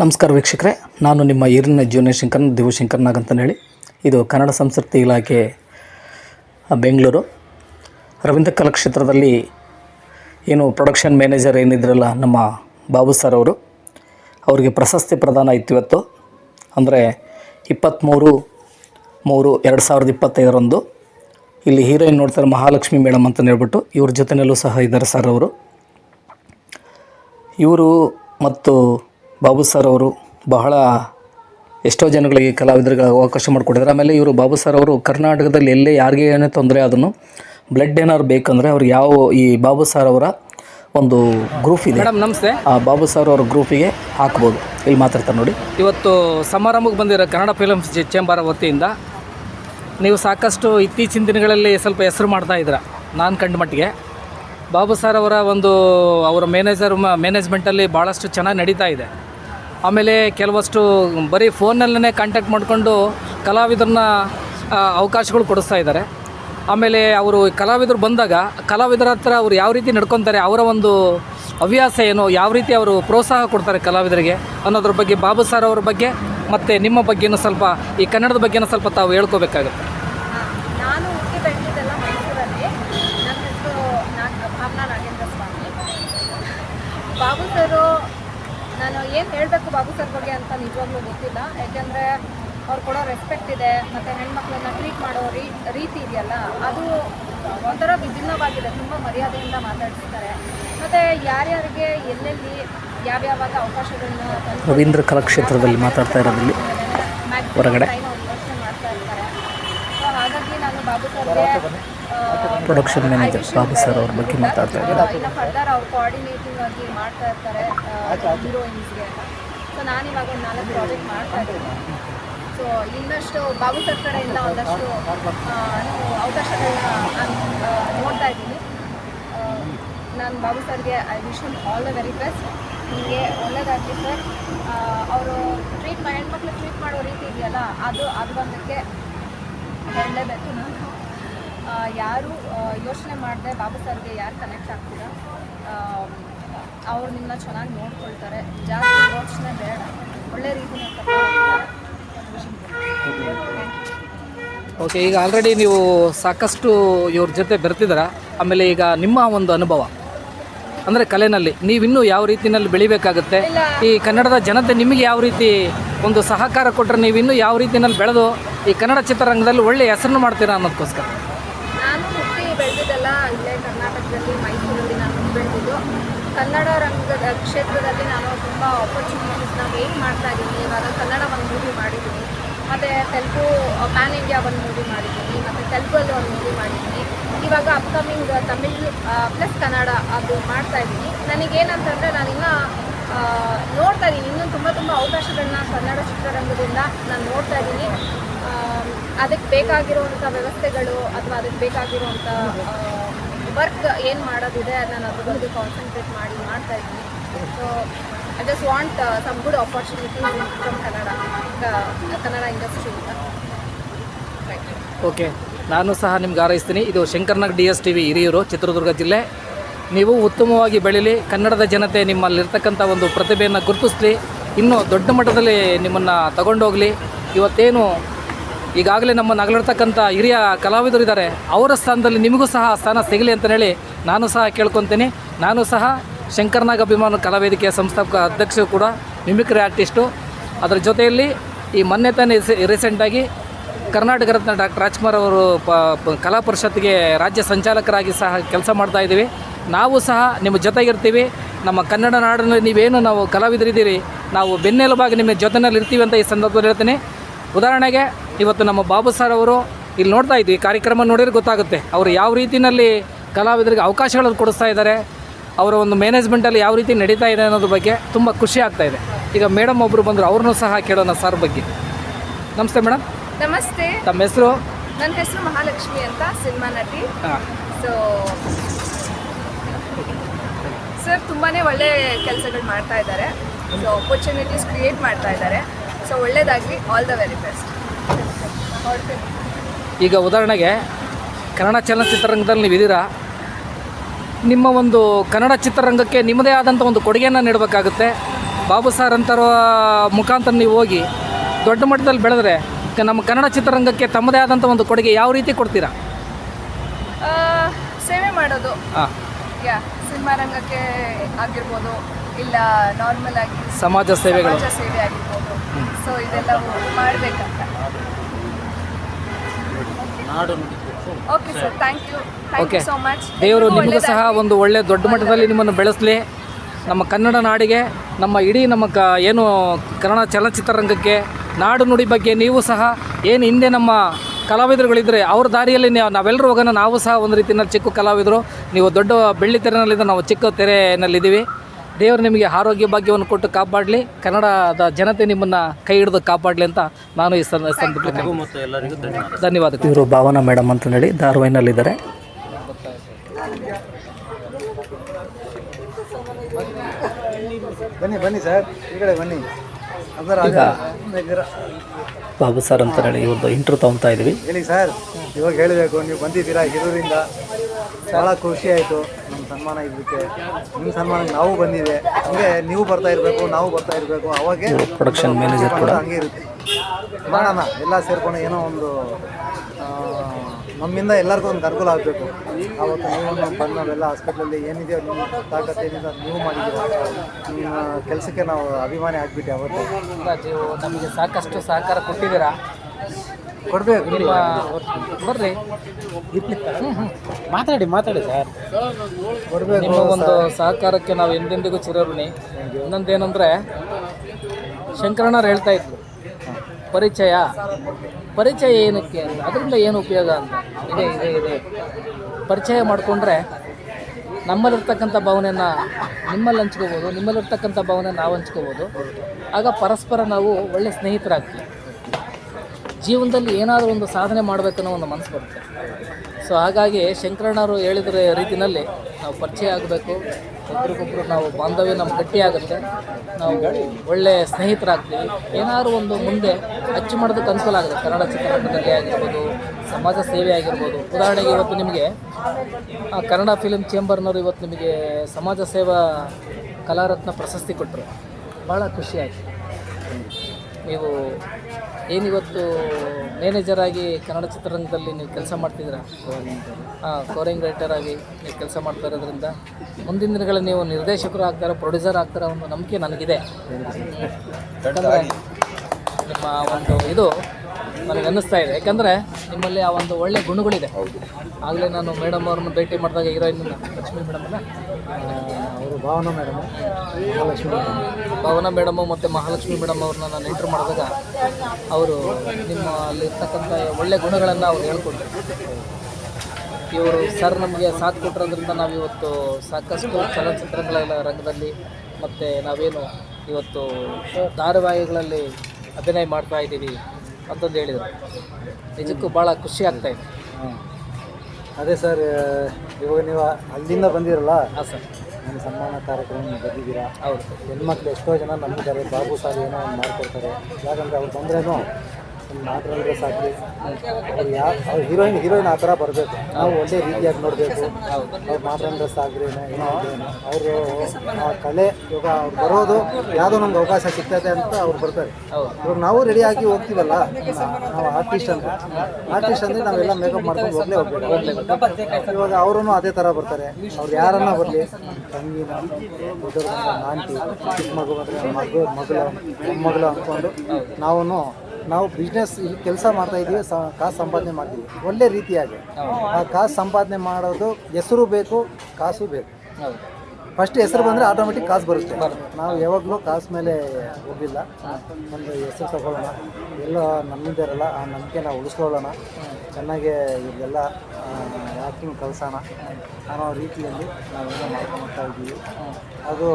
ನಮಸ್ಕಾರ ವೀಕ್ಷಕರೇ, ನಾನು ನಿಮ್ಮ ಈರಿನ ಜೂನಿಯರ್ ಶಂಕರ್ ದಿವಶಂಕರ್ ನಾಗ್ ಅಂತಲೇ ಹೇಳಿ. ಇದು ಕನ್ನಡ ಸಂಸ್ಕೃತಿ ಇಲಾಖೆ ಬೆಂಗಳೂರು. ರವೀಂದ್ರ ಕಲಾಕ್ಷೇತ್ರದಲ್ಲಿ ಏನು ಪ್ರೊಡಕ್ಷನ್ ಮ್ಯಾನೇಜರ್ ಏನಿದ್ರಲ್ಲ, ನಮ್ಮ ಬಾಬು ಸರ್ ಅವರು, ಅವರಿಗೆ ಪ್ರಶಸ್ತಿ ಪ್ರದಾನ ಇತ್ತು ಇವತ್ತು. ಅಂದರೆ ಇಪ್ಪತ್ತ್ಮೂರು ಮೂರು, ಎರಡು ಸಾವಿರದ ಇಪ್ಪತ್ತೈದರಂದು ಇಲ್ಲಿ ಹೀರೋಯಿನ್ ನೋಡ್ತಾರೆ ಮಹಾಲಕ್ಷ್ಮಿ ಮೇಡಮ್ ಅಂತ ಹೇಳ್ಬಿಟ್ಟು ಇವ್ರ ಜೊತೆಯಲ್ಲೂ ಸಹ ಇದ್ದಾರೆ ಸರ್ ಅವರು. ಇವರು ಮತ್ತು ಬಾಬು ಸರ್ ಅವರು ಬಹಳ ಎಷ್ಟೋ ಜನಗಳಿಗೆ ಕಲಾವಿದರಿಗೆ ಅವಕಾಶ ಮಾಡಿಕೊಟ್ಟಿದ್ದಾರೆ. ಆಮೇಲೆ ಇವರು ಬಾಬು ಸರ್ ಅವರು ಕರ್ನಾಟಕದಲ್ಲಿ ಎಲ್ಲೇ ಯಾರಿಗೆ ಏನೇ ತೊಂದರೆ ಅದನ್ನು ಬ್ಲಡ್ ಏನಾದ್ರು ಬೇಕಂದರೆ ಅವ್ರಿಗೆ ಯಾವ ಈ ಬಾಬು ಸರ್ ಅವರ ಒಂದು ಗ್ರೂಪ್ ಇದೆ. ಮೇಡಮ್ ನಮಸ್ತೆ. ಆ ಬಾಬು ಸರ್ ಅವ್ರ ಗ್ರೂಪಿಗೆ ಹಾಕ್ಬೋದು. ಇಲ್ಲಿ ಮಾತಾಡ್ತಾರೆ ನೋಡಿ. ಇವತ್ತು ಸಮಾರಂಭಕ್ಕೆ ಬಂದಿರೋ ಕನ್ನಡ ಫಿಲಮ್ಸ್ ಚೇಂಬರ್ ವತಿಯಿಂದ ನೀವು ಸಾಕಷ್ಟು ಇತ್ತೀಚಿನ ದಿನಗಳಲ್ಲಿ ಸ್ವಲ್ಪ ಹೆಸರು ಮಾಡ್ತಾ ಇದ್ದೀರ ನಾನು ಕಂಡ ಮಟ್ಟಿಗೆ. ಬಾಬು ಸರ್ ಅವರ ಒಂದು ಅವರ ಮ್ಯಾನೇಜರ್ ಮ್ಯಾನೇಜ್ಮೆಂಟಲ್ಲಿ ಭಾಳಷ್ಟು ಚೆನ್ನಾಗಿ ನಡೀತಾ ಇದೆ. ಆಮೇಲೆ ಕೆಲವಷ್ಟು ಬರೀ ಫೋನಲ್ಲೇ ಕಾಂಟ್ಯಾಕ್ಟ್ ಮಾಡಿಕೊಂಡು ಕಲಾವಿದರನ್ನ ಅವಕಾಶಗಳು ಕೊಡಿಸ್ತಾ ಇದ್ದಾರೆ. ಆಮೇಲೆ ಅವರು ಕಲಾವಿದರು ಬಂದಾಗ, ಕಲಾವಿದರ ಹತ್ರ ಅವರು ಯಾವ ರೀತಿ ನಡ್ಕೊತಾರೆ, ಅವರ ಒಂದು ಹವ್ಯಾಸ ಏನು, ಯಾವ ರೀತಿ ಅವರು ಪ್ರೋತ್ಸಾಹ ಕೊಡ್ತಾರೆ ಕಲಾವಿದರಿಗೆ ಅನ್ನೋದ್ರ ಬಗ್ಗೆ ಬಾಬು ಸರ್ ಅವ್ರ ಬಗ್ಗೆ, ಮತ್ತು ನಿಮ್ಮ ಬಗ್ಗೆನೂ ಸ್ವಲ್ಪ, ಈ ಕನ್ನಡದ ಬಗ್ಗೆನೂ ಸ್ವಲ್ಪ ತಾವು ಹೇಳ್ಕೋಬೇಕಾಗುತ್ತೆ. ಬಾಬು ಸರು ನಾನು ಏನು ಹೇಳಬೇಕು ಬಾಬು ಸರ್ ಬಗ್ಗೆ ಅಂತ ನಿಜವಾಗ್ಲೂ ಗೊತ್ತಿಲ್ಲ. ಯಾಕೆಂದರೆ ಅವ್ರು ಕೊಡೋ ರೆಸ್ಪೆಕ್ಟ್ ಇದೆ ಮತ್ತು ಹೆಣ್ಮಕ್ಳನ್ನ ಟ್ರೀಟ್ ಮಾಡೋ ರೀ ರೀತಿ ಇದೆಯಲ್ಲ ಅದು ಒಂಥರ ವಿಭಿನ್ನವಾಗಿದೆ. ತುಂಬ ಮರ್ಯಾದೆಯಿಂದ ಮಾತಾಡಿಸ್ತಾರೆ. ಮತ್ತು ಯಾರ್ಯಾರಿಗೆ ಎಲ್ಲೆಲ್ಲಿ ಯಾವ್ಯಾವಾಗ ಅವಕಾಶಗಳನ್ನ ರವೀಂದ್ರ ಕಲಾಕ್ಷೇತ್ರದಲ್ಲಿ ಮಾತಾಡ್ತಾ ಇರೋದಿಲ್ಲ ಹೊರಗಡೆ. ಯೋಚನೆ ಮಾಡ್ತಾ ಇರ್ತಾರೆ. ಸೊ ಹಾಗಾಗಿ ನಾನು ಬಾಬು ಸರ್ಗೆ ಪ್ರೊಡಕ್ಷನ್ ಮ್ಯಾನೇಜರ್ ಬಾಬು ಸರ್ ಅವ್ರ ಬಗ್ಗೆ ಮಾತಾಡ್ತಾ ಇದ್ದಾರೆ. ಇನ್ನು ಫರ್ದರ್ ಅವ್ರು ಕೋಆರ್ಡಿನೇಟಿಂಗ್ ಆಗಿ ಮಾಡ್ತಾ ಇರ್ತಾರೆ ಹೀರೋಯಿನ್ಸ್ಗೆ ಸೊ ನಾನು ಇವಾಗ ಒಂದು ನಾಲ್ಕು ಪ್ರಾಜೆಕ್ಟ್ ಮಾಡ್ತಾ ಇದ್ದೀನಿ. ಸೊ ಇನ್ನಷ್ಟು ಬಾಬು ಸರ್ ಕಡೆಯಿಂದ ಒಂದಷ್ಟು ಅವಕಾಶಗಳನ್ನ ನಾನು ನೋಡ್ತಾ ಇದ್ದೀನಿ. ನಾನು ಬಾಬು ಸರ್ಗೆ I wish all the very best ನಿಮಗೆ ಒಳ್ಳೇದಾಗಲಿ ಸರ್ ಅವರು ಟ್ರೀಟ್ ಹೆಣ್ಮಕ್ಳು ಟ್ರೀಟ್ ಮಾಡೋ ರೀತಿ ಇದೆಯಲ್ಲ ಅದು ಅದು ಬಂದಕ್ಕೆ ಹೇಳಲೇಬೇಕು ನಾನು ಯಾರು ಯೋಚನೆ ಮಾಡದೆ ಬಾಬು ಸರ್ಗೆ ಯಾರು ಕನೆಕ್ಟ್ ಆಗ್ತೀರಾ? ಅವ್ರು ನಿಮ್ಮನ್ನ ಚೆನ್ನಾಗಿ ನೋಡ್ಕೊಳ್ತಾರೆ. ಜಾಸ್ತಿ ಯೋಚನೆ ಬೇಡ. ಒಳ್ಳೆ ರೀತಿಯಲ್ಲಿ ಓಕೆ ಈಗ ಆಲ್ರೆಡಿ ನೀವು ಸಾಕಷ್ಟು ಇವ್ರ ಜೊತೆ ಬೆರೆತಿದ್ದಾರೆ. ಆಮೇಲೆ ಈಗ ನಿಮ್ಮ ಒಂದು ಅನುಭವ. ಅಂದರೆ ಕಲೆನಲ್ಲಿ ನೀವಿನ್ನೂ ಯಾವ ರೀತಿಯಲ್ಲಿ ಬೆಳಿಬೇಕಾಗುತ್ತೆ? ಈ ಕನ್ನಡದ ಜನತೆ ನಿಮಗೆ ಯಾವ ರೀತಿ ಒಂದು ಸಹಕಾರ ಕೊಟ್ಟರೆ ನೀವಿನ್ನೂ ಯಾವ ರೀತಿಯಲ್ಲಿ ಬೆಳೆದು ಈ ಕನ್ನಡ ಚಿತ್ರರಂಗದಲ್ಲಿ ಒಳ್ಳೆಯ ಹೆಸರನ್ನು ಮಾಡ್ತೀರಾ ಅನ್ನೋದಕ್ಕೋಸ್ಕರ ಇಲ್ಲೇ ಕರ್ನಾಟಕದಲ್ಲಿ ಮೈಸೂರಲ್ಲಿ ನಾನು ಬೆಳೆದಿದ್ದು ಕನ್ನಡ ರಂಗದ ಕ್ಷೇತ್ರದಲ್ಲಿ ನಾನು ತುಂಬ ಆಪರ್ಚುನಿಟೀಸ್ನ ವೇಟ್ ಮಾಡ್ತಾ ಇದ್ದೀನಿ. ಇವಾಗ ಕನ್ನಡ ಒಂದು ಮೂವಿ ಮಾಡಿದ್ದೀನಿ. ಮತ್ತು ತೆಲುಗು ಪ್ಯಾನ್ ಇಂಡಿಯಾ ಒಂದು ಮೂವಿ ಮಾಡಿದ್ದೀನಿ. ಮತ್ತು ತೆಲುಗಲ್ಲಿ ಒಂದು ಮೂವಿ ಮಾಡಿದ್ದೀನಿ. ಇವಾಗ ಅಪ್ಕಮಿಂಗ್ ತಮಿಳ್ ಪ್ಲಸ್ ಕನ್ನಡ ಅದು ಮಾಡ್ತಾ ಇದ್ದೀನಿ. ನನಗೇನಂತಂದರೆ ನಾನು ಇನ್ನು ನೋಡ್ತಾ ಇದ್ದೀನಿ. ಇನ್ನೂ ತುಂಬ ತುಂಬ ಅವಕಾಶಗಳನ್ನ ಕನ್ನಡ ಚಿತ್ರರಂಗದಿಂದ ನಾನು ನೋಡ್ತಾ ಇದ್ದೀನಿ. ಅದಕ್ಕೆ ಬೇಕಾಗಿರುವಂಥ ವ್ಯವಸ್ಥೆಗಳು ಅಥವಾ ಅದಕ್ಕೆ ಬೇಕಾಗಿರುವಂಥ ವರ್ಕ್ ಏನು ಮಾಡೋದಿದೆ ನಾನು ಅದ್ರ ಬಗ್ಗೆ ಕಾನ್ಸಂಟ್ರೇಟ್ ಮಾಡಿ ಮಾಡ್ತಾ ಇದ್ದೀನಿ. So I just want some good opportunity from Kannada Kannada ಇಂಡಸ್ಟ್ರಿಯಿಂದ okay ನಾನು ಸಹ ನಿಮ್ಗೆ ಹಾರೈಸ್ತೀನಿ. ಇದು Shankarnag D S T V Hiriyur, Chitradurga ಜಿಲ್ಲೆ. ನೀವು ಉತ್ತಮವಾಗಿ ಬೆಳೀಲಿ. ಕನ್ನಡದ ಜನತೆ ನಿಮ್ಮಲ್ಲಿರ್ತಕ್ಕಂಥ ಒಂದು ಪ್ರತಿಭೆಯನ್ನು ಗುರುತಿಸ್ಲಿ. ಇನ್ನೂ ದೊಡ್ಡ ಮಟ್ಟದಲ್ಲಿ ನಿಮ್ಮನ್ನು ತಗೊಂಡೋಗಲಿ. ಇವತ್ತೇನು ಈಗಾಗಲೇ ನಮ್ಮ ನಗಲಿರ್ತಕ್ಕಂಥ ಹಿರಿಯ ಕಲಾವಿದರು ಇದ್ದಾರೆ. ಅವರ ಸ್ಥಾನದಲ್ಲಿ ನಿಮಗೂ ಸಹ ಸ್ಥಾನ ಸಿಗಲಿ ಅಂತ ಹೇಳಿ ನಾನು ಸಹ ಕೇಳ್ಕೊತೀನಿ. ನಾನು ಸಹ ಶಂಕರ್ನಾಗ್ ಅಭಿಮಾನ ಕಲಾವೇದಿಕೆಯ ಸಂಸ್ಥಾಪಕ ಅಧ್ಯಕ್ಷರು ಕೂಡ, ಮಿಮಿಕ್ರಿ ಆರ್ಟಿಸ್ಟು. ಅದರ ಜೊತೆಯಲ್ಲಿ ಈ ಮೊನ್ನೆ ತಾನೇ ರೀಸೆಂಟಾಗಿ ಕರ್ನಾಟಕ ರತ್ನ ಡಾಕ್ಟರ್ ರಾಜ್ಕುಮಾರ್ ಅವರು ಪ ಕಲಾ ಪರಿಷತ್ಗೆ ರಾಜ್ಯ ಸಂಚಾಲಕರಾಗಿ ಸಹ ಕೆಲಸ ಮಾಡ್ತಾ ಇದ್ದೀವಿ. ನಾವು ಸಹ ನಿಮ್ಮ ಜೊತೆಗಿರ್ತೀವಿ. ನಮ್ಮ ಕನ್ನಡ ನಾಡಿನಲ್ಲಿ ನೀವೇನು ನಾವು ಕಲಾವಿದರಿದ್ದೀರಿ, ನಾವು ಬೆನ್ನೆಲುಬಾಗಿ ನಿಮ್ಮ ಜೊತೆಯಲ್ಲಿ ಇರ್ತೀವಿ ಅಂತ ಈ ಸಂದರ್ಭದಲ್ಲಿ ಹೇಳ್ತೀನಿ. ಉದಾಹರಣೆಗೆ ಇವತ್ತು ನಮ್ಮ ಬಾಬು ಸರ್ ಅವರು ಇಲ್ಲಿ ನೋಡ್ತಾ ಇದ್ವಿ ಕಾರ್ಯಕ್ರಮ ನೋಡಿದ್ರೆ ಗೊತ್ತಾಗುತ್ತೆ. ಅವರು ಯಾವ ರೀತಿಯಲ್ಲಿ ಕಲಾವಿದರಿಗೆ ಅವಕಾಶಗಳನ್ನು ಕೊಡಿಸ್ತಾ ಇದ್ದಾರೆ ಅವರ ಒಂದು ಮ್ಯಾನೇಜ್ಮೆಂಟಲ್ಲಿ ಯಾವ ರೀತಿ ನಡೀತಾ ಇದೆ ಅನ್ನೋದ್ರ ಬಗ್ಗೆ ತುಂಬ ಖುಷಿ ಆಗ್ತಾ ಇದೆ. ಈಗ ಮೇಡಮ್ ಒಬ್ಬರು ಬಂದರು ಅವ್ರನ್ನೂ ಸಹ ಕೇಳೋಣ ಸರ್ ಬಗ್ಗೆ. ನಮಸ್ತೆ ಮೇಡಮ್. ನಮಸ್ತೆ. ತಮ್ಮ ಹೆಸರು? ನನ್ನ ಹೆಸರು ಮಹಾಲಕ್ಷ್ಮಿ ಅಂತ ಸಿನಿಮಾ ನಟಿ. ಸೊ ಸರ್ ತುಂಬಾ ಒಳ್ಳೆ ಕೆಲಸಗಳು ಮಾಡ್ತಾ ಇದ್ದಾರೆ. ಸೊ ಆಪರ್ಚುನಿಟೀಸ್ ಕ್ರಿಯೇಟ್ ಮಾಡ್ತಾ ಇದ್ದಾರೆ. ಸೊ ಒಳ್ಳೇದಾಗಲಿ ಆಲ್ ದ ವೆರಿ ಬೆಸ್ಟ್ ಈಗ ಉದಾಹರಣೆಗೆ ಕನ್ನಡ ಚಲನಚಿತ್ರರಂಗದಲ್ಲಿ ನೀವು ಇದ್ದೀರಾ? ನಿಮ್ಮ ಒಂದು ಕನ್ನಡ ಚಿತ್ರರಂಗಕ್ಕೆ ನಿಮ್ಮದೇ ಆದಂಥ ಒಂದು ಕೊಡುಗೆಯನ್ನು ನೀಡಬೇಕಾಗುತ್ತೆ. ಬಾಬು ಸರ್ ಅಂತರ ಮುಖಾಂತರ ನೀವು ಹೋಗಿ ದೊಡ್ಡ ಮಟ್ಟದಲ್ಲಿ ಬೆಳೆದ್ರೆ ನಮ್ಮ ಕನ್ನಡ ಚಿತ್ರರಂಗಕ್ಕೆ ತಮ್ಮದೇ ಆದಂಥ ಒಂದು ಕೊಡುಗೆ ಯಾವ ರೀತಿ ಕೊಡ್ತೀರಾ? ಸೇವೆ ಮಾಡೋದು. ಸಿನಿಮಾ ರಂಗಕ್ಕೆ ಆಗಿರ್ಬೋದು ಇಲ್ಲ ನಾರ್ಮಲ್ ಆಗಿ ಸಮಾಜ ಸೇವೆಗಳು. ಸೇವೆ ಆಗಿರ್ಬೋದು. ಸೊ ಇದೆಲ್ಲ ಮಾಡಬೇಕಂತ. Okay sir thank you thank you so much ದೇವರು ನಿಮಗೂ ಸಹ ಒಂದು ಒಳ್ಳೆ ದೊಡ್ಡ ಮಟ್ಟದಲ್ಲಿ ನಿಮ್ಮನ್ನು ಬೆಳೆಸಲಿ. ನಮ್ಮ ಕನ್ನಡ ನಾಡಿಗೆ ನಮ್ಮ ಇಡೀ ನಮ್ಮ ಕ ಏನು ಕನ್ನಡ ಚಲನಚಿತ್ರರಂಗಕ್ಕೆ ನಾಡು ನುಡಿ ಬಗ್ಗೆ ನೀವು ಸಹ ಏನು ಹಿಂದೆ ನಮ್ಮ ಕಲಾವಿದರುಗಳಿದ್ದರೆ ಅವ್ರ ದಾರಿಯಲ್ಲಿ ನೀವು ನಾವೆಲ್ಲರೂ ಹೋಗೋಣ. ನಾವು ಸಹ ಒಂದು ರೀತಿಯಲ್ಲಿ ಚಿಕ್ಕ ಕಲಾವಿದರು. ನೀವು ದೊಡ್ಡ ಬೆಳ್ಳಿ ತೆರೆನಲ್ಲಿದ್ದ ನಾವು ಚಿಕ್ಕ ತೆರೆನಲ್ಲಿದ್ದೀವಿ. ದೇವರು ನಿಮಗೆ ಆರೋಗ್ಯ ಭಾಗ್ಯವನ್ನು ಕೊಟ್ಟು ಕಾಪಾಡಲಿ ಕನ್ನಡದ ಜನತೆ ನಿಮ್ಮನ್ನು ಕೈ ಹಿಡಿದು ಕಾಪಾಡಲಿ ಅಂತ ನಾನು ಈ ಸಂದ ಸಂದರ್ಭದಲ್ಲಿ ಧನ್ಯವಾದ ಇವರು ಭಾವನಾ ಮೇಡಮ್ ಅಂತ ಹೇಳಿ ಧಾರವಾಹಿನಲ್ಲಿದ್ದಾರೆ. ಬನ್ನಿ ಬನ್ನಿ ಸರ್. ಈ ಕಡೆ ಬನ್ನಿ. ಅದರ ಬಾಬು ಸರ್ ಅಂತ ಹೇಳಿ ಇವ್ರದ್ದು ಇಂಟ್ರ್ಯೂ ತೊಗೊತಾ ಇದ್ದೀವಿ ಹೇಳಿ ಸರ್ ಇವಾಗ ಹೇಳಬೇಕು ನೀವು ಬಂದಿದ್ದೀರಾ ಹಿರೂರಿಂದ ಭಾಳ ಖುಷಿ ಆಯಿತು ನಮ್ಮ ಸನ್ಮಾನ ಇದಕ್ಕೆ ನಿಮ್ಮ ಸನ್ಮಾನ ನಾವು ಬಂದಿದೆ ಹಂಗೆ ನೀವು ಬರ್ತಾ ಇರಬೇಕು ನಾವು ಬರ್ತಾ ಇರಬೇಕು ಅವಾಗೆ ಪ್ರೊಡಕ್ಷನ್ ಮ್ಯಾನೇಜರ್ ಕೂಡ ಹಂಗೆ ಇರುತ್ತೆ. ಮಾಡೋಣ ಎಲ್ಲ ಸೇರ್ಕೊಂಡು ಏನೋ ಒಂದು ನಮ್ಮಿಂದ ಎಲ್ಲರಿಗೂ ಒಂದು ಅನುಕೂಲ ಆಗಬೇಕು. ಆವತ್ತು ನೀವು ನಮ್ಮ ಬಂದು ನಾವೆಲ್ಲ ಹಾಸ್ಪಿಟ್ಲಲ್ಲಿ ಏನಿದೆಯೋ ನಿಮ್ಮ ತಾಕತ್ತು ಏನಿದೆ ಅದು ನೀವು ಮಾಡಿದ್ದೀರ? ನಿಮ್ಮ ಕೆಲಸಕ್ಕೆ ನಾವು ಅಭಿಮಾನಿ ಆಗಿಬಿಟ್ಟೆ ಅವತ್ತು ನೀವು ನಮಗೆ ಸಾಕಷ್ಟು ಸಹಕಾರ ಕೊಟ್ಟಿದ್ದೀರಾ? ಕೊಡಬೇಕು. ನಿಮ್ಮ ಬರ್ರಿ. ಮಾತಾಡಿ ಮಾತಾಡಿ ಸರ್. ಕೊಡಬೇಕು ಒಂದು ಸಹಕಾರಕ್ಕೆ ನಾವು ಎಂದೆಂದಿಗೂ ಚಿರಋಣಿ. ಇನ್ನೊಂದೇನೆಂದರೆ ಶಂಕರಣ್ಣವ್ರು ಹೇಳ್ತಾ ಇದ್ರು ಪರಿಚಯ. ಪರಿಚಯ ಏನಕ್ಕೆ ಅಂತ? ಅದರಿಂದ ಏನು ಉಪಯೋಗ ಅಂತ? ಇದೆ ಇದೆ ಇದೆ. ಪರಿಚಯ ಮಾಡಿಕೊಂಡ್ರೆ ನಮ್ಮಲ್ಲಿರ್ತಕ್ಕಂಥ ಭಾವನೆಯನ್ನು ನಿಮ್ಮಲ್ಲಿ ಹಂಚ್ಕೋಬೋದು, ನಿಮ್ಮಲ್ಲಿರ್ತಕ್ಕಂಥ ಭಾವನೆ ನಾವು ಹಂಚ್ಕೋಬೋದು. ಆಗ ಪರಸ್ಪರ ನಾವು ಒಳ್ಳೆ ಸ್ನೇಹಿತರಾಗ್ತೀವಿ. ಜೀವನದಲ್ಲಿ ಏನಾದರೂ ಒಂದು ಸಾಧನೆ ಮಾಡಬೇಕನ್ನೋ ಒಂದು ಮನಸ್ಸು ಬರುತ್ತೆ. ಸೊ ಹಾಗಾಗಿ ಶಂಕರಣ್ಣವರು ಹೇಳಿದ ರೀತಿಯಲ್ಲಿ ನಾವು ಪರಿಚಯ ಆಗಬೇಕು. ಒಬ್ರಿಗೊಬ್ರು ನಾವು ಬಾಂಧವ್ಯ ನಮ್ಮ ಗಟ್ಟಿಯಾಗುತ್ತೆ ನಾವು ಒಳ್ಳೆ ಸ್ನೇಹಿತರಾಗ್ತೀವಿ. ಏನಾದರೂ ಒಂದು ಮುಂದೆ ಅಚ್ಚು ಮಾಡೋದಕ್ಕೆ ಅನುಕೂಲ ಆಗುತ್ತೆ. ಕನ್ನಡ ಚಿತ್ರರಂಗದಲ್ಲಿ ಆಗಿರ್ಬೋದು, ಸಮಾಜ ಸೇವೆ ಆಗಿರ್ಬೋದು. ಉದಾಹರಣೆಗೆ ಇವತ್ತು ನಿಮಗೆ ಕನ್ನಡ ಫಿಲ್ಮ್ ಚೇಂಬರ್ನವರು ಇವತ್ತು ನಿಮಗೆ ಸಮಾಜ ಸೇವಾ ಕಲಾರತ್ನ ಪ್ರಶಸ್ತಿ ಕೊಟ್ಟರು. ಭಾಳ ಖುಷಿಯಾಯಿತು ನೀವು ಏನಿವತ್ತು ಮ್ಯಾನೇಜರ್ ಆಗಿ ಕನ್ನಡ ಚಿತ್ರರಂಗದಲ್ಲಿ ನೀವು ಕೆಲಸ ಮಾಡ್ತಿದ್ದೀರಾ? ಹಾಂ ಕೋರಿಂಗ್ ರೈಟರ್ ಆಗಿ ನೀವು ಕೆಲಸ ಮಾಡ್ತಾ ಇರೋದ್ರಿಂದ ಮುಂದಿನ ದಿನಗಳಲ್ಲಿ ನೀವು ನಿರ್ದೇಶಕರು ಆಗ್ತಾರ ಪ್ರೊಡ್ಯೂಸರ್ ಆಗ್ತಾರ ಒಂದು ನಂಬಿಕೆ ನನಗಿದೆ. ಯಾಕಂದರೆ ನಿಮ್ಮ ಒಂದು ಇದು ನನಗೆ ಅನ್ನಿಸ್ತಾ ಇದೆ. ಯಾಕಂದರೆ ನಿಮ್ಮಲ್ಲಿ ಆ ಒಂದು ಒಳ್ಳೆಯ ಗುಣಗಳಿದೆ. ಆಗಲೇ ನಾನು ಮೇಡಮ್ ಅವ್ರನ್ನ ಭೇಟಿ ಮಾಡಿದಾಗ ಹೀರೋಯಿನ್ ಲಕ್ಷ್ಮೀ ಮೇಡಮನ್ನ ಅವರು Bhavana madam Mahalakshmi madam Bhavana madam ಮತ್ತು ಮಹಾಲಕ್ಷ್ಮಿ ಮೇಡಮ್ ಅವ್ರನ್ನ ನಾನು ಎಂಟ್ರ್ ಮಾಡಿದಾಗ ಅವರು ನಿಮ್ಮ ಅಲ್ಲಿರ್ತಕ್ಕಂಥ ಒಳ್ಳೆ ಗುಣಗಳನ್ನು ಅವ್ರು ಹೇಳ್ಕೊಂಡ್ರು ಇವರು ಸರ್ ನಮಗೆ ಸಾಥ್ ಕೊಟ್ಟಿರೋದ್ರಿಂದ ನಾವು ಇವತ್ತು ಸಾಕಷ್ಟು ಚಲನಚಿತ್ರಗಳ ರಂಗದಲ್ಲಿ ಮತ್ತು ನಾವೇನು ಇವತ್ತು ಧಾರಾವಾಹಿಗಳಲ್ಲಿ ಅಭಿನಯ ಮಾಡ್ತಾ ಇದ್ದೀವಿ. ಅಂತಂದು ಹೇಳಿದರು. ನಿಜಕ್ಕೂ ಭಾಳ ಖುಷಿ ಆಗ್ತಾ ಇದೆ. ಅದೇ ಸರ್ ಇವಾಗ ನೀವು ಅಲ್ಲಿಂದ ಬಂದಿರಲ್ಲ? ಹಾಂ ಸರ್. ನಮ್ಮ ಸನ್ಮಾನ ಕಾರ್ಯಕ್ರಮ ಬಂದಿದ್ದೀರಾ? ಹೌದು. ಹೆಣ್ಮಕ್ಳು ಎಷ್ಟೋ ಜನ ನಂಬಿದ್ದಾರೆ ಬಾಬು ಸರ್ ಏನೋ ಮಾಡ್ಕೊಡ್ತಾರೆ. ಯಾಕಂದರೆ ಅವ್ರು ಬಂದ್ರೇನು ಒಂದು ಸಾಕಿ. ಡ್ರೆಸ್ ಅವ್ರು ಯಾ ಅವ್ರು ಹೀರೋಯಿನ್ ಹೀರೋಯಿನ್ ಆ ಥರ ಬರಬೇಕು. ನಾವು ಒಳ್ಳೆ ರೀತಿಯಾಗಿ ನೋಡಬೇಕು. ಅವ್ರು ಮಾತ್ರ ಏನೋ ಆಗ್ರೇನೋ ಅವರು ಆ ಕಲೆ, ಇವಾಗ ಅವ್ರು ಬರೋದು ಯಾವುದೋ ನಮ್ಗೆ ಅವಕಾಶ ಸಿಗ್ತದೆ ಅಂತ ಅವ್ರು ಬರ್ತಾರೆ. ಇವಾಗ ನಾವು ರೆಡಿಯಾಗಿ ಹೋಗ್ತೀವಲ್ಲ, ನಾವು ಆರ್ಟಿಸ್ಟ್ ಅಂದರೆ ಆರ್ಟಿಸ್ಟ್ ಅಂದರೆ ನಾವೆಲ್ಲ ಮೇಕಪ್ ಮಾಡ್ಕೊಂಡು ಹೋಗಲೇ ಹೋಗ್ಬೇಕು. ಇವಾಗ ಅವರು ಅದೇ ಥರ ಬರ್ತಾರೆ. ಅವ್ರು ಯಾರನ್ನ ಬರಲಿ, ತಂಗಿನ ಆಂಟಿ, ಚಿಕ್ಕ ಮಗು ಬಂದರೆ ಮಗು, ಮಗಳು, ಮೊಮ್ಮಗಳು ಅಂದ್ಕೊಂಡು ನಾವು ನಾವು ಬಿಸ್ನೆಸ್ ಇಲ್ಲಿ ಕೆಲಸ ಮಾಡ್ತಾ ಇದ್ದೀವಿ ಸ ಕಾಸು ಸಂಪಾದನೆ ಮಾಡ್ತೀವಿ. ಒಳ್ಳೆ ರೀತಿಯಾಗಿ. ಆ ಕಾಸು ಸಂಪಾದನೆ ಮಾಡೋದು ಹೆಸರು ಬೇಕು ಕಾಸು ಬೇಕು. ಫಸ್ಟ್ ಹೆಸರು ಬಂದರೆ ಆಟೋಮೆಟಿಕ್ ಕಾಸು ಬರುತ್ತೆ. ನಾವು ಯಾವಾಗಲೂ ಕಾಸು ಮೇಲೆ ಹೋಗಿಲ್ಲ. ಒಂದು ಹೆಸರು ತಗೊಳ್ಳೋಣ. ಎಲ್ಲ ನಮ್ಮಿಂದ ಇರಲ್ಲ ಆ ನಂಬಿಕೆ ನಾವು ಉಳಿಸ್ಕೊಳ್ಳೋಣ. ಚೆನ್ನಾಗೆ ಇಲ್ಲೆಲ್ಲ ಆ್ಯಕ್ಟಿಂಗ್ ಕಲಿಸೋಣ ಅನ್ನೋ ರೀತಿಯಲ್ಲಿ ನಾವೆಲ್ಲ ಮಾಡ್ಕೊಳ್ತಾ ಇದ್ದೀವಿ. ಅದು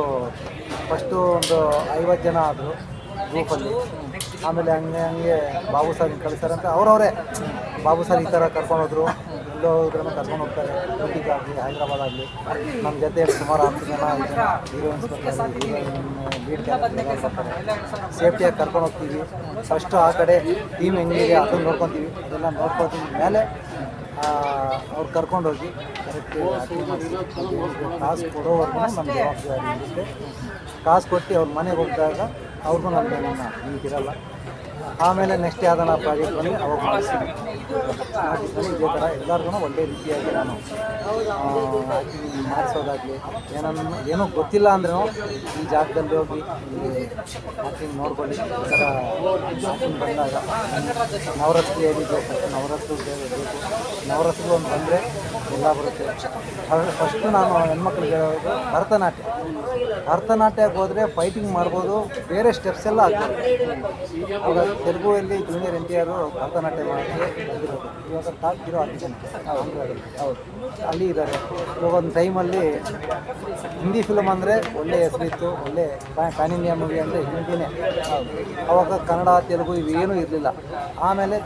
ಫಸ್ಟು ಒಂದು ಐವತ್ತು ಜನ ಆದರು ಗ್ರೂಪಲ್ಲಿ ಆಮೇಲೆ ಹಂಗೆ ಹಂಗೆ ಬಾಬು ಸರ್ ಅಂತ ಅವ್ರವರೇ. ಬಾಬು ಸರ್ ಈ ಥರ ಎಲ್ಲೋ ಹೋದ್ರೂ ಕರ್ಕೊಂಡು ಹೋಗ್ತಾರೆ. ಊಟಿಗೆ ಆಗಲಿ ಹೈದ್ರಾಬಾದ್ ಆಗಲಿ ನಮ್ಮ ಜೊತೆ ಸುಮಾರು ಹತ್ತು ಜನ ಹೀರೋಯಿನ್ಸ್ ಬರ್ತಾರೆ ಸೇಫ್ಟಿಯಾಗಿ ಕರ್ಕೊಂಡು ಹೋಗ್ತೀವಿ. ಫಸ್ಟು ಆ ಕಡೆ ಟೀಮ್ ಹೆಂಗಿದೆ ಅದನ್ನು ನೋಡ್ಕೊತೀವಿ. ಅದೆಲ್ಲ ನೋಡ್ಕೊತೀವಿ. ಮೇಲೆ ಅವ್ರು ಕರ್ಕೊಂಡೋಗಿ ಕರೆಕ್ಟ್ ಕಾಸು ಕೊಡೋವರೆಗೂ ನಮ್ಮ ಜವಾಬ್ದಾರಿ ಕಾಸು ಕೊಟ್ಟು ಅವ್ರ ಮನೆಗೆ ಹೋಗಿದಾಗ ಅವ್ರಿಗೂ ನಮ್ಮ ನನ್ನ ನಿಂತಿರಲ್ಲ ಆಮೇಲೆ ನೆಕ್ಸ್ಟ್ ಯಾವ್ದಾನ ಪ್ರಾಜೆಕ್ಟ್ ಬಂದು ಅವಾಗ ಮಾಡಿಸ್ತೀನಿ ಇದೇ ಥರ ಎಲ್ಲರಿಗೂ ಒಳ್ಳೆ ರೀತಿಯಾಗಿ ನಾನು ಮಾಡಿಸೋದಾಗಲಿ, ಏನನ್ನು, ಏನೂ ಗೊತ್ತಿಲ್ಲ ಅಂದ್ರೂ ಈ ಜಾಗದಲ್ಲಿ ಹೋಗಿ ಆ್ಯಕ್ಟಿಂಗ್ ನೋಡ್ಕೊಳ್ಳಿ ಈ ಥರ ಬಂದಾಗ ನವರಾತ್ರಿ ಏನಿದೆ ನವರಾತ್ರಿ ನವರಾತ್ರಿಗೂ ಬೇಕು. ನವರತ್ನ ಒಂದು ಬಂದರೆ ಎಲ್ಲ ಬರುತ್ತೆ. ಫಸ್ಟು ನಾನು ಹೆಣ್ಮಕ್ಳಿಗೆ ಹೇಳೋದು ಭರತನಾಟ್ಯ. ಭರತನಾಟ್ಯಕ್ಕೆ ಹೋದರೆ ಫೈಟಿಂಗ್ ಮಾಡ್ಬೋದು, ಬೇರೆ ಸ್ಟೆಪ್ಸ್ ಎಲ್ಲ ಆಗ್ತದೆ ಇವಾಗ ತೆಲುಗುವಲ್ಲಿ ಜೂನಿಯರ್ ಎನ್ ಟಿ ಆರು ಭರತನಾಟ್ಯ ಮಾಡ್ತಾರೆ ಇವಾಗ ಟಾಪ್ ಹೀರೋ ಆಗಿದ್ದಾನೆ ಆಂಧ್ರದಲ್ಲಿ. ಹೌದು. ಅಲ್ಲಿ ಇದ್ದಾರೆ. ಇವಾಗ ಒಂದು ಟೈಮಲ್ಲಿ ಹಿಂದಿ ಫಿಲಮ್ ಅಂದರೆ ಒಳ್ಳೆ ಹೆಸರಿತ್ತು, ಒಳ್ಳೆ ಪ್ಯಾನ್ ಇಂಡಿಯಾ ಮೂವಿ ಅಂದರೆ ಹಿಂದಿನೇ. ಅವಾಗ ಕನ್ನಡ, ತೆಲುಗು ಇವೇನೂ ಇರಲಿಲ್ಲ. ಆಮೇಲೆ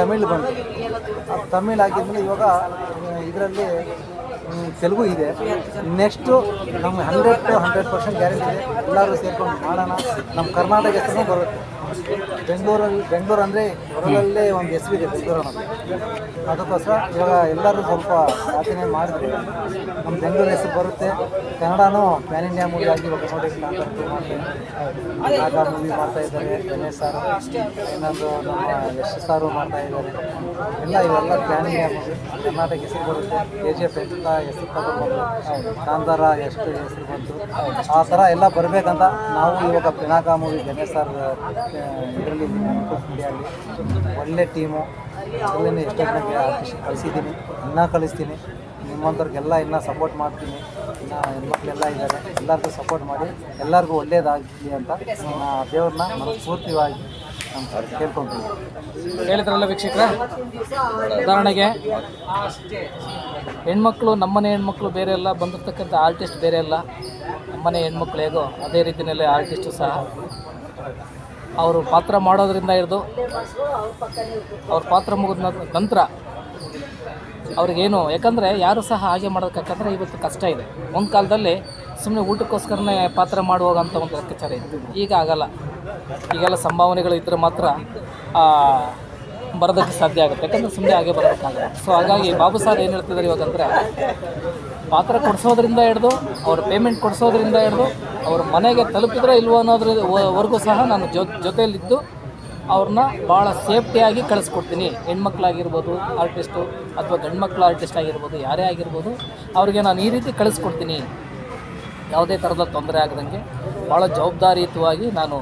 ತಮಿಳ್ ಬಂತು. ತಮಿಳ್ ಆಗಿದ್ಮೇಲೆ ಇವಾಗ ಇದರಲ್ಲಿ ತೆಲುಗು ಇದೆ. ನೆಕ್ಸ್ಟು ನಮ್ಗೆ hundred to hundred percent guarantee ಇದೆ. ಎಲ್ಲರೂ ಸೇರ್ಕೊಂಡು ಮಾಡೋಣ. ನಮ್ಮ ಕರ್ನಾಟಕ ಹೆಸರು ಬರುತ್ತೆ. ಬೆಂಗಳೂರಲ್ಲಿ ಬೆಂಗಳೂರು ಅಂದರೆ ಹೊರಗಲ್ಲೇ ಒಂದು ಹೆಸರಿದೆ ಬೆಂಗಳೂರು ಅನ್ನೋದು. ಅದಕ್ಕೋಸ್ಕರ ಇವಾಗ ಎಲ್ಲರೂ ಸ್ವಲ್ಪ ಸಾಧನೆ ಮಾಡಿದ್ರೆ ನಮ್ಮ ಬೆಂಗಳೂರು ಹೆಸರು ಬರುತ್ತೆ. ಕನ್ನಡನೂ ಪ್ಯಾನ್ ಇಂಡಿಯಾ ಮೂವಿ ಆಗಿ ಇವಾಗ ನೋಡಿ ಆ ನಾಧಾರ್ ಆಗ ಮೂವಿ ಮಾಡ್ತಾ ಇದ್ದಾರೆ. ಗಣೇಶ್ ಸಾರು ಇನ್ನೊಂದು ನಮ್ಮ ಯಶ್ ಸಾರು ಮಾಡ್ತಾ ಇದ್ದಾರೆ. ಎಲ್ಲ ಇವೆಲ್ಲ ಪ್ಯಾನ್ ಇಂಡಿಯಾ ಮೂವಿ ಕರ್ನಾಟಕ ಹೆಸರು ಬರುತ್ತೆ. ಕೆ ಜಿ ಎಫ್ ಎಂತ ಹೆಸರು ತಗೊಂಡು ಕಾಂತಾರ ಎಷ್ಟು ಹೆಸರು ಬಂತು ಆ ಥರ ಎಲ್ಲ ಬರಬೇಕಂತ ನಾವು ಇವಾಗ ಪಿನಾಕ ಮೂವಿ ಗಣೇಶ್ ಸರ್ ಇಂಡಿಯಲ್ಲಿ ಒಳ್ಳೆ ಟೀಮು ಅದರಲ್ಲಿ ಎಷ್ಟೋ ಜನಕ್ಕೆ ಕಳಿಸಿದ್ದೀನಿ. ಇನ್ನೂ ಕಳಿಸ್ತೀನಿ. ನಿಮ್ಮಂಥವ್ರಿಗೆಲ್ಲ ಇನ್ನೂ ಸಪೋರ್ಟ್ ಮಾಡ್ತೀನಿ. ಇನ್ನು ಹೆಣ್ಮಕ್ಳೆಲ್ಲ ಇದ್ದಾರೆ. ಎಲ್ಲರಿಗೂ ಸಪೋರ್ಟ್ ಮಾಡಿ ಎಲ್ಲರಿಗೂ ಒಳ್ಳೇದಾಗಲಿ ಅಂತ ದೇವ್ರನ್ನ ಮನಸ್ಫೂರ್ತಿವಾಗಿ ಕೇಳ್ಕೊತೀನಿ ಹೇಳಿದ್ರಲ್ಲ ವೀಕ್ಷಕರ? ಉದಾಹರಣೆಗೆ, ಹೆಣ್ಮಕ್ಳು ನಮ್ಮನೆ ಹೆಣ್ಮಕ್ಳು ಬೇರೆ ಎಲ್ಲ ಬಂದಿರ್ತಕ್ಕಂಥ ಆರ್ಟಿಸ್ಟ್ ಬೇರೆ ಅಲ್ಲ, ನಮ್ಮನೆ ಹೆಣ್ಮಕ್ಳು ಹೇಗೋ ಅದೇ ರೀತಿಯಲ್ಲೇ ಆರ್ಟಿಸ್ಟು ಸಹ. ಅವರು ಪಾತ್ರ ಮಾಡೋದ್ರಿಂದ ಹಿಡಿದು ಅವ್ರ ಪಾತ್ರ ಮುಗಿದ ನಂತರ ಅವ್ರಿಗೇನು, ಯಾಕಂದರೆ ಯಾರು ಸಹ ಹಾಗೆ ಮಾಡೋದಕ್ಕಂದರೆ ಇವತ್ತು ಕಷ್ಟ ಇದೆ. ಒಂದು ಕಾಲದಲ್ಲಿ ಸುಮ್ಮನೆ ಊಟಕ್ಕೋಸ್ಕರನೇ ಪಾತ್ರ ಮಾಡುವಾಗಂತ ಒಂದು ಲೆಕ್ಕಾಚಾರ ಇತ್ತು ಈಗ ಆಗಲ್ಲ. ಈಗೆಲ್ಲ ಸಂಭಾವನೆಗಳು ಇದ್ದರೆ ಮಾತ್ರ ಬರೋದಕ್ಕೆ ಸಾಧ್ಯ ಆಗುತ್ತೆ. ಯಾಕಂದರೆ ಸುಮ್ಮನೆ ಹಾಗೆ ಬರೋದಕ್ಕಾಗಲ್ಲ. ಸೊ ಹಾಗಾಗಿ ಬಾಬು ಸರ್ ಏನು ಹೇಳ್ತಿದ್ದಾರೆ ಇವಾಗಂದರೆ ಪಾತ್ರ ಕೊಡಿಸೋದ್ರಿಂದ ಹಿಡಿದು, ಅವ್ರ ಪೇಮೆಂಟ್ ಕೊಡಿಸೋದ್ರಿಂದ ಹಿಡಿದು, ಅವ್ರ ಮನೆಗೆ ತಲುಪಿದ್ರೆ ಇಲ್ವೋ ಅನ್ನೋದ್ರ ವರೆಗೂ ಸಹ ನಾನು ಜೊ, ಜೊತೆಯಲ್ಲಿದ್ದು, ಅವ್ರನ್ನ ಭಾಳ ಸೇಫ್ಟಿಯಾಗಿ ಕಳಿಸ್ಕೊಡ್ತೀನಿ. ಹೆಣ್ಮಕ್ಳಾಗಿರ್ಬೋದು ಆರ್ಟಿಸ್ಟು ಅಥವಾ ಗಂಡ್ಮಕ್ಳು ಆರ್ಟಿಸ್ಟ್ ಆಗಿರ್ಬೋದು, ಯಾರೇ ಆಗಿರ್ಬೋದು, ಅವ್ರಿಗೆ ನಾನು ಈ ರೀತಿ ಕಳಿಸ್ಕೊಡ್ತೀನಿ. ಯಾವುದೇ ಥರದ ತೊಂದರೆ ಆಗದಂಗೆ, ಭಾಳ ಜವಾಬ್ದಾರಿಯುತವಾಗಿ ನಾನು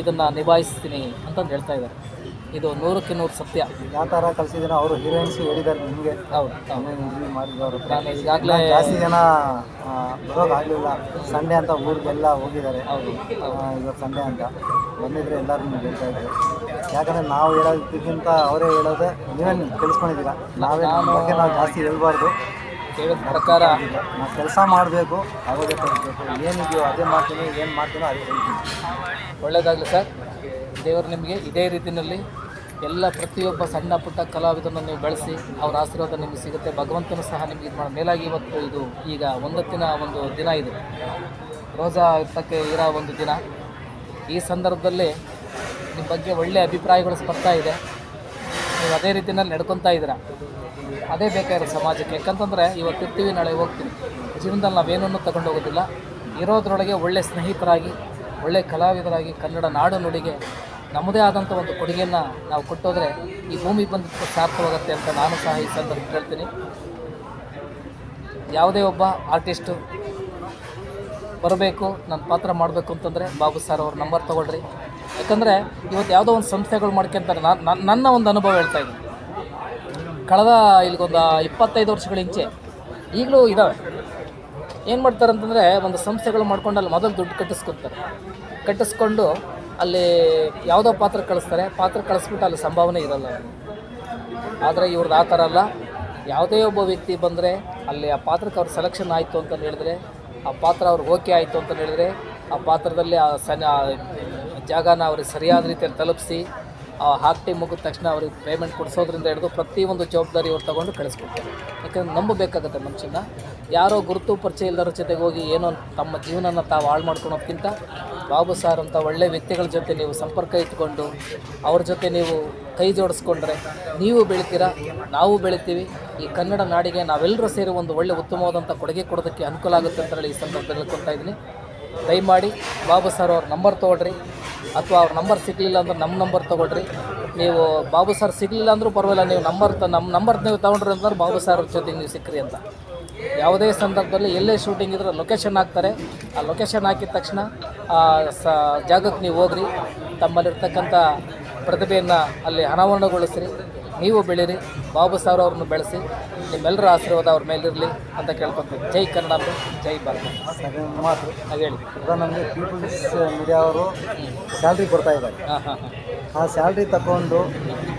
ಇದನ್ನು ನಿಭಾಯಿಸ್ತೀನಿ ಅಂತಂದು ಹೇಳ್ತಾ ಇದ್ದಾರೆ. ಇದು ನೂರಕ್ಕೆ ನೂರು ಸತ್ಯ. ಯಾವ ಥರ ಅವರು ಹೀರೋಯಿನ್ಸ್ ಹೇಳಿದ್ದಾರೆ ನಿಮಗೆ. ಹೌದು ಮಾಡಿದವರು. ನಾನು ಈಗಾಗಲೇ ಜಾಸ್ತಿ ಜನ ಬರೋಕ್ಕಾಗಲಿಲ್ಲ ಸಂಡೆ ಅಂತ ಊರಿಗೆಲ್ಲ ಹೋಗಿದ್ದಾರೆ. ಹೌದು ಈಗ ಇವತ್ತು ಸಂಡೇ ಅಂತ. ಬಂದಿದ್ರೆ ಎಲ್ಲರೂ ನಿಮ್ಗೆ ಹೇಳ್ತಾ ಇದ್ದಾರೆ ಯಾಕಂದರೆ ನಾವು ಹೇಳೋದಕ್ಕಿಂತ ಅವರೇ ಹೇಳೋದೇ ನೀವೇ ಕೇಳಿಸ್ಕೊಂಡಿದ್ದೀರಾ ನಾವೇ ನಮ್ಮ ಬಗ್ಗೆ ನಾವು ಜಾಸ್ತಿ ಹೇಳ್ಬಾರ್ದು. ಸರ್ಕಾರ ಪ್ರಕಾರ ನಾವು ಕೆಲಸ ಮಾಡಬೇಕು ಅವಾಗೇ ಕಲಿಸ್ಬೇಕು ಏನಿದೆಯೋ ಅದೇ ಮಾಡ್ತೀನಿ ಏನು ಮಾಡ್ತೀನೋ ಅದೇ ಹೇಳ್ತೀನಿ ಒಳ್ಳೆಯದಾಗಲಿ ಸರ್. ದೇವರು ನಿಮಗೆ ಇದೇ ರೀತಿಯಲ್ಲಿ ಎಲ್ಲ ಪ್ರತಿಯೊಬ್ಬ ಸಣ್ಣ ಪುಟ್ಟ ಕಲಾವಿದರನ್ನು ನೀವು ಬೆಳೆಸಿ ಅವರ ಆಶೀರ್ವಾದ ನಿಮಗೆ ಸಿಗುತ್ತೆ. ಭಗವಂತನು ಸಹ ನಿಮಗೆ ಇದು ಮಾಡಿ, ಮೇಲಾಗಿ ಇವತ್ತು ಇದು ಈಗ ಒಂದತ್ತಿನ ಒಂದು ದಿನ ಇದು. ರೋಜಾ ಇರ್ತಕ್ಕೆ ಇರೋ ಒಂದು ದಿನ. ಈ ಸಂದರ್ಭದಲ್ಲಿ ನಿಮ್ಮ ಬಗ್ಗೆ ಒಳ್ಳೆಯ ಅಭಿಪ್ರಾಯಗಳು ಬರ್ತಾ ಇದೆ. ನೀವು ಅದೇ ರೀತಿಯಲ್ಲಿ ನಡ್ಕೊತಾ ಇದ್ದೀರಾ. ಅದೇ ಬೇಕಾಗಿರೋ ಸಮಾಜಕ್ಕೆ. ಯಾಕಂತಂದರೆ ಇವತ್ತು ಇರ್ತೀವಿ, ನಾಳೆ ಹೋಗ್ತೀವಿ. ಜೀವನದಲ್ಲಿ ನಾವೇನನ್ನು ತಗೊಂಡು ಹೋಗೋದಿಲ್ಲ ಇರೋದ್ರೊಳಗೆ ಒಳ್ಳೆ ಸ್ನೇಹಿತರಾಗಿ, ಒಳ್ಳೆ ಕಲಾವಿದರಾಗಿ ಕನ್ನಡ ನಾಡು ನುಡಿಗೆ ನಮ್ಮದೇ ಆದಂಥ ಒಂದು ಕೊಡುಗೆಯನ್ನು ನಾವು ಕೊಟ್ಟೋದ್ರೆ ಈ ಭೂಮಿ ಬಂದ ಸಾರ್ಥವಾಗುತ್ತೆ ಅಂತ ನಾನು ಸಹ ಈ ಸಂದರ್ಭ ಹೇಳ್ತೀನಿ. ಯಾವುದೇ ಒಬ್ಬ ಆರ್ಟಿಸ್ಟು ಬರಬೇಕು, ನನ್ನ ಪಾತ್ರ ಮಾಡಬೇಕು ಅಂತಂದರೆ ಬಾಬು ಸರ್ ಅವ್ರ ನಂಬರ್ ತೊಗೊಳ್ರಿ. ಯಾಕಂದರೆ ಇವತ್ತು ಯಾವುದೋ ಒಂದು ಸಂಸ್ಥೆಗಳು ಮಾಡ್ಕೊಂತಾರೆ ನಾನು ನನ್ನ ಒಂದು ಅನುಭವ ಹೇಳ್ತಾ ಇದ್ದೀನಿ. ಕಳೆದ ಇಲ್ಲಿಗೊಂದು ಇಪ್ಪತ್ತೈದು ವರ್ಷಗಳ ಹಿಂಚೆ ಈಗಲೂ ಇದ್ದಾವೆ ಏನು ಮಾಡ್ತಾರೆ ಅಂತಂದರೆ ಒಂದು ಸಂಸ್ಥೆಗಳು ಮಾಡ್ಕೊಂಡಲ್ಲಿ ಮೊದಲು ದುಡ್ಡು ಕಟ್ಟಿಸ್ಕೊತಾರೆ ಕಟ್ಟಿಸ್ಕೊಂಡು ಅಲ್ಲಿ ಯಾವುದೋ ಪಾತ್ರ ಕಳಿಸ್ತಾರೆ, ಪಾತ್ರ ಕಳಿಸ್ಬಿಟ್ಟು ಅಲ್ಲಿ ಸಂಭಾವನೆ ಇರಲ್ಲ. ಆದರೆ ಇವ್ರದ್ದು ಆ ಥರ ಅಲ್ಲ. ಯಾವುದೇ ಒಬ್ಬ ವ್ಯಕ್ತಿ ಬಂದರೆ ಅಲ್ಲಿ ಆ ಪಾತ್ರಕ್ಕೆ ಅವ್ರ ಸೆಲೆಕ್ಷನ್ ಆಯಿತು ಅಂತ ಹೇಳಿದ್ರೆ, ಆ ಪಾತ್ರ ಅವ್ರಿಗೆ ಓಕೆ ಆಯಿತು ಅಂತ ಹೇಳಿದ್ರೆ, ಆ ಪಾತ್ರದಲ್ಲಿ ಆ ಆ ಜಾಗನ ಅವ್ರಿಗೆ ಸರಿಯಾದ ರೀತಿಯಲ್ಲಿ ತಲುಪಿಸಿ ಆ ಹಾಕ್ಟಿ ಮುಗಿದ ತಕ್ಷಣ ಅವ್ರಿಗೆ ಪೇಮೆಂಟ್ ಕೊಡಿಸೋದ್ರಿಂದ ಹಿಡಿದು ಪ್ರತಿಯೊಂದು ಜವಾಬ್ದಾರಿ ಅವ್ರು ತೊಗೊಂಡು ಕಳಿಸ್ಕೊಡ್ತಾರೆ ಯಾಕಂದ್ರೆ ನಂಬಬೇಕಾಗತ್ತೆ ಮನುಷ್ಯನ. ಯಾರೋ ಗುರುತು ಪರಿಚಯ ಇಲ್ಲದರ ಜೊತೆಗೆ ಹೋಗಿ ಏನೋ ತಮ್ಮ ಜೀವನನ ತಾವು ಹಾಳು ಮಾಡ್ಕೊಳೋದ್ಕಿಂತ ಬಾಬು ಸಾರ್ ಅಂತ ಒಳ್ಳೆ ವ್ಯಕ್ತಿಗಳ ಜೊತೆ ನೀವು ಸಂಪರ್ಕ ಇಟ್ಕೊಂಡು ಅವ್ರ ಜೊತೆ ನೀವು ಕೈ ಜೋಡಿಸ್ಕೊಂಡ್ರೆ ನೀವು ಬೆಳಿತೀರಾ, ನಾವು ಬೆಳಿತೀವಿ. ಈ ಕನ್ನಡ ನಾಡಿಗೆ ನಾವೆಲ್ಲರೂ ಸೇರಿ ಒಂದು ಒಳ್ಳೆ ಉತ್ತಮವಾದಂಥ ಕೊಡುಗೆ ಕೊಡೋದಕ್ಕೆ ಅನುಕೂಲ ಆಗುತ್ತೆ ಅಂತ ಹೇಳಿ ಈ ಸಂದರ್ಭದಲ್ಲಿ ಕೊಡ್ತಾ ಇದ್ದೀನಿ. ದಯಮಾಡಿ ಬಾಬು ಸರ್ ಅವ್ರ ನಂಬರ್ ತೊಗೊಳ್ರಿ ಅಥವಾ ಅವ್ರ ನಂಬರ್ ಸಿಗಲಿಲ್ಲ ಅಂದ್ರೆ ನಮ್ಮ ನಂಬರ್ ತೊಗೊಳ್ರಿ. ನೀವು ಬಾಬು ಸರ್ ಸಿಗಲಿಲ್ಲ ಅಂದರೂ ಪರವಾಗಿಲ್ಲ, ನೀವು ನಂಬರ್ ತ ನಮ್ಮ ನಂಬರ್ ನೀವು ತೊಗೊಂಡ್ರಿ ಅಂತಂದ್ರೆ ಬಾಬು ಸರ್ ಜೊತೆಗೆ ನೀವು ಸಿಕ್ಕ್ರಿ ಅಂತ. ಯಾವುದೇ ಸಂದರ್ಭದಲ್ಲಿ ಎಲ್ಲೇ ಶೂಟಿಂಗ್ ಇದ್ರೆ ಲೊಕೇಶನ್ ಹಾಕ್ತಾರೆ. ಆ ಲೊಕೇಶನ್ ಹಾಕಿದ ತಕ್ಷಣ ಆ ಸ ಜಾಗಕ್ಕೆ ನೀವು ಹೋಗ್ರಿ. ತಮ್ಮಲ್ಲಿರ್ತಕ್ಕಂಥ ಪ್ರತಿಭೆಯನ್ನು ಅಲ್ಲಿ ಅನಾವರಣಗೊಳಿಸ್ರಿ ನೀವು ಬೆಳೀರಿ ಬಾಬು ಸರ್ ಅವ್ರನ್ನ ಬೆಳೆಸಿ ನಿಮ್ಮೆಲ್ಲರ ಆಶೀರ್ವಾದ ಅವ್ರ ಮೇಲಿರಲಿ ಅಂತ ಕೇಳ್ಕೊತೀನಿ ಜೈ ಕನ್ನಡ ಜೈ ಭಾರತ. ಮಾತು. ಹಾಗೆ ಹೇಳಿ. ಈಗ ನಮಗೆ ಪೀಪಲ್ಸ್ ಮೀಡಿಯಾ ಅವರು ಸ್ಯಾಲ್ರಿ ಕೊಡ್ತಾ ಇದ್ದಾರೆ. ಹಾಂ ಹಾಂ ಹಾಂ. ಆ ಸ್ಯಾಲ್ರಿ ತಗೊಂಡು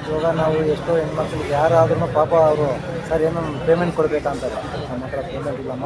ಇವಾಗ ನಾವು ಎಷ್ಟೋ ಹೆಣ್ಮಕ್ಳಿಗೆ ಯಾರಾದ್ರೂ ಪಾಪ ಅವರು ಸರ್ ಏನೋ ಪೇಮೆಂಟ್ ಕೊಡಬೇಕಂತಾರೆ ನಮ್ಮ ಹತ್ರ ಪೇಮೆಂಟ್ ಇಲ್ಲಮ್ಮ.